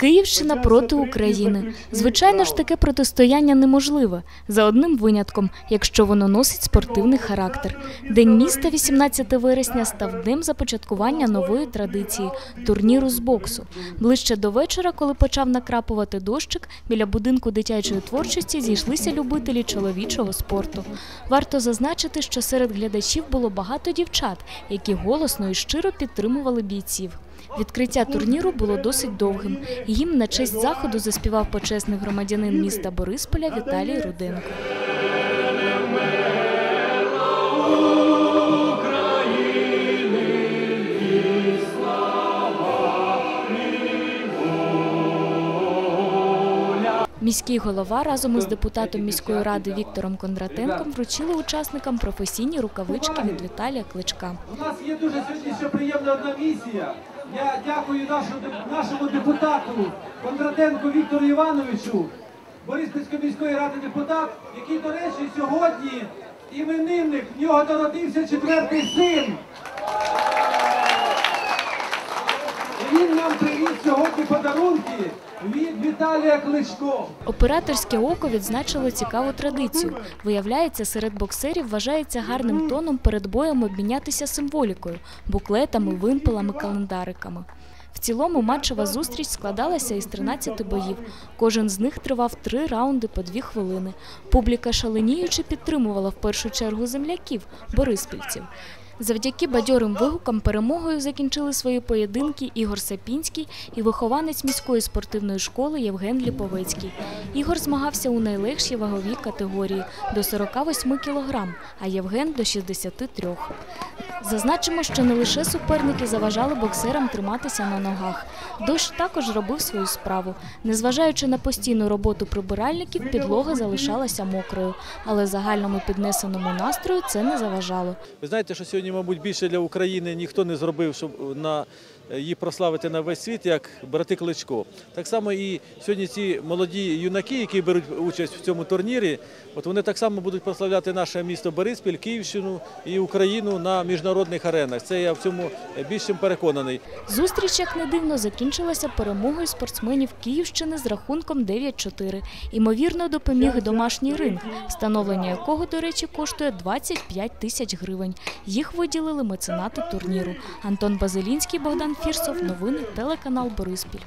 Київщина проти України. Звичайно ж, таке протистояння неможливе за одним винятком, якщо воно носить спортивний характер. День міста 18 вересня став днем започаткування нової традиції турніру з боксу. Ближче до вечора, коли почав накрапувати дощик, біля будинку дитячої творчості зійшлися любителі чоловічого спорту. Варто зазначити, що серед глядачів було багато дівчат, які голосно і щиро підтримували бійців. Відкриття турніру було досить довгим. Гімн на честь заходу заспівав почесний громадянин міста Борисполя Віталій Руденко. Міський голова разом із депутатом міської ради Віктором Кондратенком вручили учасникам професійні рукавички від Віталія Кличка. У нас є дуже сьогодні ще приємна одна місія. Я дякую нашому, депутату Кондратенку Віктору Івановичу, Бориспільської міської ради депутат, який, до речі, сьогодні іменинник, в нього народився четвертий син. І він нам привіз сьогодні подарунки від Віталія Кличко. Операторське око відзначило цікаву традицію. Виявляється, серед боксерів вважається гарним тоном перед боєм обмінятися символікою, буклетами, вимпелами, календариками. В цілому матчева зустріч складалася із 13 боїв. Кожен з них тривав три раунди по дві хвилини. Публіка шаленіючи підтримувала в першу чергу земляків, бориспільців. Завдяки бадьорим вигукам перемогою закінчили свої поєдинки Ігор Сапінський і вихованець міської спортивної школи Євген Ліповецький. Ігор змагався у найлегшій ваговій категорії до 48 кілограм, а Євген до 63. Зазначимо, що не лише суперники заважали боксерам триматися на ногах. Дощ також робив свою справу. Незважаючи на постійну роботу прибиральників, підлога залишалася мокрою, але загальному піднесеному настрою це не заважало. Ви знаєте, що сьогодні, мабуть, більше для України ніхто не зробив, щоб на її прославити на весь світ, як брати Кличко. Так само і сьогодні ці молоді юнаки, які беруть участь в цьому турнірі, от вони так само будуть прославляти наше місто Бориспіль, Київщину і Україну на міжнародних аренах. Це я в цьому більш чим переконаний. Зустріч, як не дивно, закінчилася перемогою спортсменів Київщини з рахунком 9-4. Імовірно, допоміг домашній ринг, встановлення якого, до речі, коштує 25 тисяч гривень. Їх виділили меценати турніру. Антон Базилінський, Богдан Фірсов. Новини телеканал Бориспіль.